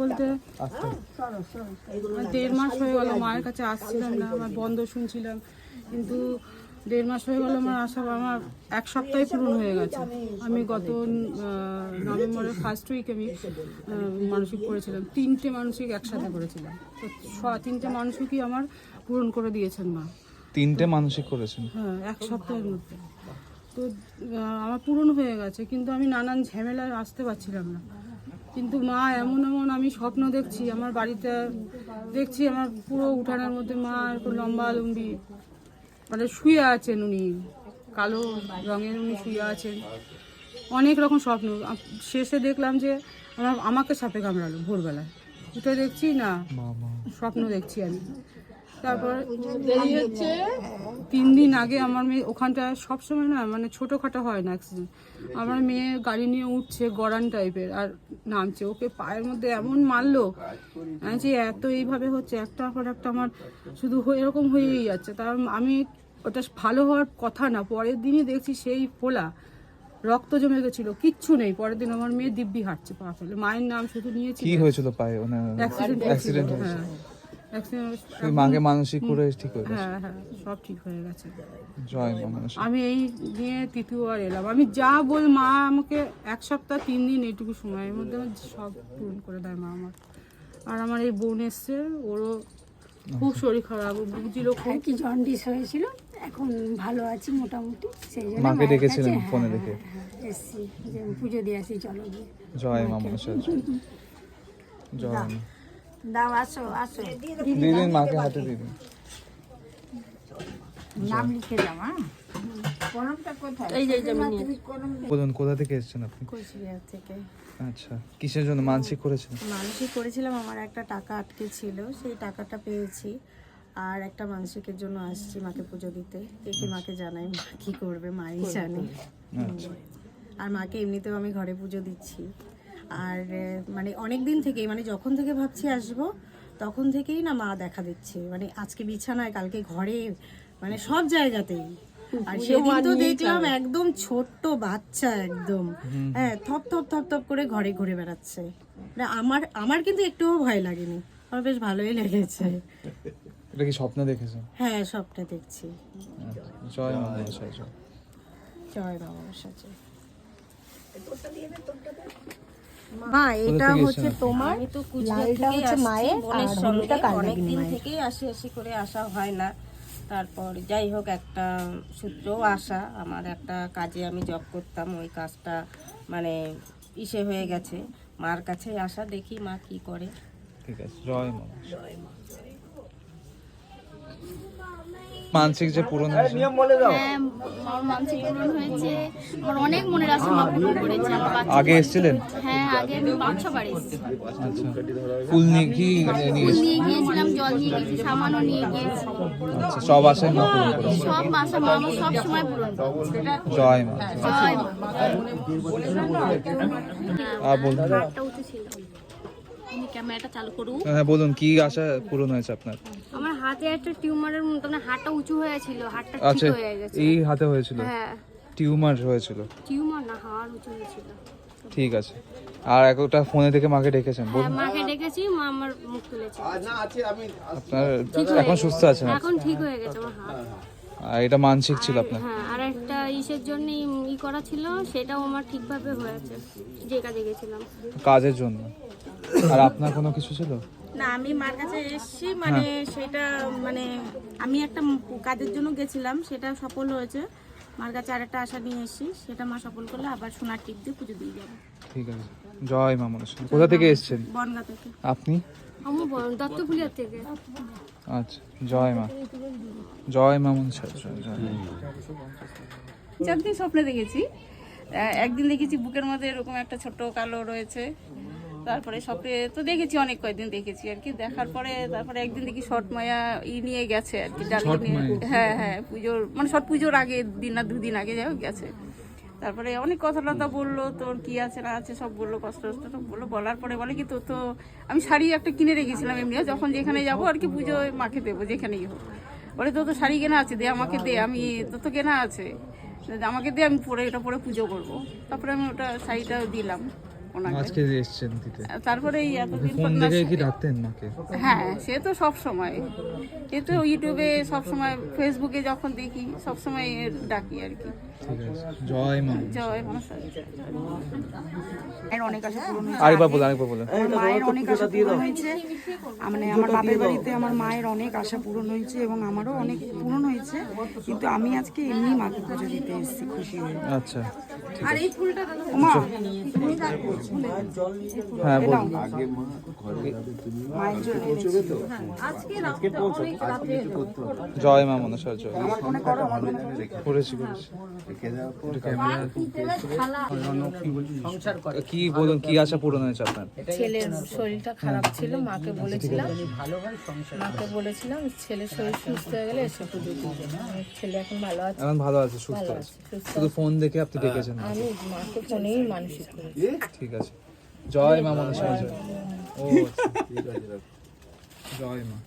বলতে আচ্ছা। দেড় মাস হয়ে গেল মায়ের কাছে আসছিলাম না আমার বন্ধ শুনছিলাম। কিন্তু দেড় মাস হয়ে গেল আমার আসা আমার এক সপ্তাহে পূরণ হয়ে গেছে। আমি গত নভেম্বরের ফার্স্ট উইক আমি মানসিক করেছিলাম। তিনটে মানসিক একসাথে করেছিলাম। তো তিনটে মানসিকই আমার পূরণ করে দিয়েছেন মা। তিনটে মানসিক করেছেন? হ্যাঁ এক সপ্তাহের মধ্যে। তো আমার পূরণ হয়ে গেছে কিন্তু আমি নানান ঝামেলায় আসতে পারছিলাম না। কিন্তু মা এমন এমন আমি স্বপ্ন দেখছি আমার বাড়িতে দেখছি আমার পুরো উঠানের মধ্যে মা একটু লম্বা লম্বি মানে শুয়ে আছেন উনি কালো রঙের উনি শুয়ে আছেন। অনেক রকম স্বপ্ন। শেষে দেখলাম যে আমার আমাকে সাপে কামড়ালো ভোরবেলায়। উঠে দেখছি না স্বপ্ন দেখছি আমি। তারপর হচ্ছে তিন দিন আগে আমার মেয়ে ওখানটায় সবসময় না মানে ছোটোখাটো হয় না অ্যাক্সিডেন্ট আমার মেয়ে গাড়ি নিয়ে উঠছে গড়ান টাইপের আর নামছে। ওকে পায়ের মধ্যে এমন মারলো আমি যে এত এইভাবে হচ্ছে একটা পর একটা আমার শুধু এরকম হয়েই যাচ্ছে। তার আমি ওটা ভালো হওয়ার কথা না পরের দিনই দেখছি সেই ফোলা রক্ত জমে গেছিল কিচ্ছু নেই। পরের দিন আমার মেয়ে দিব্যি হাঁটছে পা ফেলে। মায়ের নাম শুধু নিয়েছি কি হয়েছিল পায়ে? মানে অ্যাক্সিডেন্ট অ্যাক্সিডেন্ট হ্যাঁ। অ্যাক্সিডেন্ট মাকে মানসিক করে ঠিক হয়ে গেছে। হ্যাঁ হ্যাঁ সব ঠিক হয়ে গেছে। জয় মা মনসা আমি এই নিয়ে তৃতীয়বার এলাম। আমি যা বল মা আমাকে এক সপ্তাহ তিন দিন এইটুকু সময়ের মধ্যে আমার সব পূরণ করে দেয় মা আমার। আর আমার এই বোন এসছে ওরও খুব শরীর খারাপ ও বুঝছিল আর খুব কি জন্ডিস হয়েছিল এখন ভালো আছি মোটামুটি সেই জন্য মাকে ডেকেছিলেন ফোনে হ্যাঁ, দেখে? হ্যাঁ, হ্যাঁ, এসছি যে পুজো দিয়ে আসি চলো জয় মা মনসা জয় মা। দাও আসো আসো। মাকে হাতে দিদিন নাম লিখে যাও হ্যাঁ। কোথা থেকে এসেছেন আপনি? কোচবিহার থেকে। আচ্ছা কিসের জন্য? মানসিক করেছেন? মানসিক করেছিলাম আমার একটা টাকা আটকে ছিল সেই টাকাটা পেয়েছি। আর একটা মানসিকের জন্য আসছি মাকে পুজো দিতে। দেখি মাকে জানাই মা কি করবে মাই জানে। আচ্ছা। আর মাকে এমনিতেও আমি ঘরে পুজো দিচ্ছি। আর মানে অনেক দিন থেকেই মানে যখন থেকে ভাবছি আসব তখন থেকেই না মা দেখা দিচ্ছে। মানে আজকে বিছানায় কালকে ঘরে মানে সব জায়গাতেই। আর সেদিন তো দেখলাম একদম ছোট্ট বাচ্চা একদম। হ্যাঁ থপ থপ থপ থপ করে ঘরে ঘুরে বেড়াচ্ছে। মানে আমার আমার কিন্তু একটুও ভয় লাগেনি। আমার বেশ ভালোই লেগেছে। এটা কি স্বপ্ন দেখেছেন হ্যাঁ সবটা দেখছি। জয় মা জয়। জয়। বাবা সাথে মা। এটা হচ্ছে তোমার আমি তো কুচবিহার লালটা থেকেই হচ্ছে মায়ের বোনের সঙ্গে। কালনাগিনী অনেকদিন থেকেই আসি আসি করে আসা হয় না। তারপর যাই হোক একটা সূত্রেও আসা। আমার একটা কাজে আমি জব করতাম ওই কাজটা মানে ইসে হয়ে গেছে। মার কাছে আসা দেখি মা কি করে। ঠিক আছে জয় মা। জয় মানসিক যে পূরণ হয়েছে। হ্যাঁ আমার মানসিক পূরণ হয়েছে। আমার অনেক মনের আশা মা পূরণ করেছে আগে এসেছিলেন? হ্যাঁ আগে আমি বাচ্চা বাড়ি এসেছি। আচ্ছা। ফুল নিয়ে কি নিয়ে ফুল নিয়ে গিয়েছিলাম জল নিয়ে গেছি সামানও নিয়ে গিয়েছি। আচ্ছা সব আশায় মা পূরণ সব মাসা মা আমার সব সময় পূরণ করে। জয় মা। জয় মা। আর বলুন। হ্যাঁ বলুন কি আশা পূরণ হয়েছে আপনার? হাতে একটা টিউমারের মতো মানে হাতটা উঁচু হয়েছিল হাতটা আচ্ছা ঠিক হয়ে গেছে। এই হাতে হয়েছিল? হ্যাঁ। টিউমার হয়েছিল? টিউমার না হাড় উঁচু হয়েছিল। ঠিক আছে। আর একটা ফোনে থেকে মাকে ডেকেছেন? হ্যাঁ বলুন মাকে ডেকেছি মা আমার মুখ তুলেছে। আপনার ঠিক হয়ে এখন সুস্থ আছেন? এখন ঠিক হয়ে গেছে আমার হাত আর এটা মানসিক ছিল আপনার? হ্যাঁ আর একটা ইসের জন্য ই করা ছিল সেটাও আমার ঠিকভাবে হয়েছে। যে কাজে গেছিলাম। কাজের জন্য। আর আপনার কোনো কিছু ছিল? না আমি মার কাছে এসেছি মানে সেটা মানে আমি একটা কাজের জন্য গেছিলাম সেটা সফল হয়েছে। মার কাছে আরেকটা আশা নিয়ে এসেছি সেটা মা সফল করলে আবার সোনার টিপ দিয়ে পুজো দিয়ে যাব। ঠিক আছে। জয় মা মনসা কোথা থেকে এসেছেন? বনগা থেকে। আপনি? আমার ব- থেকে। আচ্ছা জয় মা। জয় মা মনসা জয় জয়। চারদিন স্বপ্নে দেখেছি। একদিন দেখেছি বুকের মধ্যে এরকম একটা ছোট্ট কালো রয়েছে। তারপরে স্বপ্নে তো দেখেছি অনেক কয়েকদিন দেখেছি আর কি। দেখার পরে তারপরে একদিন দেখি শর্ট মায়া ই নিয়ে গেছে আর কি ডালিয়ে নিয়ে। হ্যাঁ হ্যাঁ পুজোর মানে ছট পুজোর আগে দিন না দুদিন আগে যাই গেছে। তারপরে অনেক কথা টথা বলল তোর কি আছে না আছে সব বলল কষ্ট কষ্ট সব বলল। বলার পরে বলে কি তোর তো আমি শাড়ি একটা কিনে রেখেছিলাম এমনি যখন যেখানে যাব আর কি পুজোয় মাকে দেবো যেখানেই হোক। বলে তোর তো শাড়ি কেনা আছে দে আমাকে দে আমি তোর তো কেনা আছে। আমাকে দিয়ে আমি পরে এটা পরে পুজো করব। তারপরে আমি ওটা শাড়িটা দিলাম। ওনাকে। আজকে যে এসছেন দিতে। তারপরে এই এতদিন ফোন দেখে কি ডাকতেন মাকে? হ্যাঁ সে তো সব সময়। এ তো ইউটিউবে সব সময় ফেসবুকে যখন দেখি সব সময় ডাকি আর কি। ঠিক আছে। জয় মা। জয় এর অনেক আশা পূরণ হয়েছে। আরেকবার বলে আরেকবার বলে। মায়ের অনেক আশা পূরণ হয়েছে। মানে আমার বাপের বাড়িতে আমার মায়ের অনেক আশা পূরণ হয়েছে এবং আমারও অনেক পূরণ হয়েছে। কিন্তু আমি আজকে এমনি মাকে পুজো দিতে এসেছি খুশি হয়ে। আচ্ছা মা হ্যাঁ বল মায়ের জন্য এনেছি। জয় মা মনসা জয়। করেছি। করেছি কি বলুন কি আশা পূরণ হয়েছে আপনার? ছেলের শরীরটা খারাপ ছিল মাকে বলেছিলাম। মাকে বলেছিলাম ছেলের শরীর সুস্থ হয়ে গেলে এসে পুজো ছেলে এখন ভালো আছে। এখন ভালো আছে সুস্থ আছে। শুধু ফোন দেখে আপনি ডেকেছেন আমি মাকে ফোনেই মানসিক ঠিক আছে। জয় মা মনসা জয়। ও আচ্ছা। জয় মা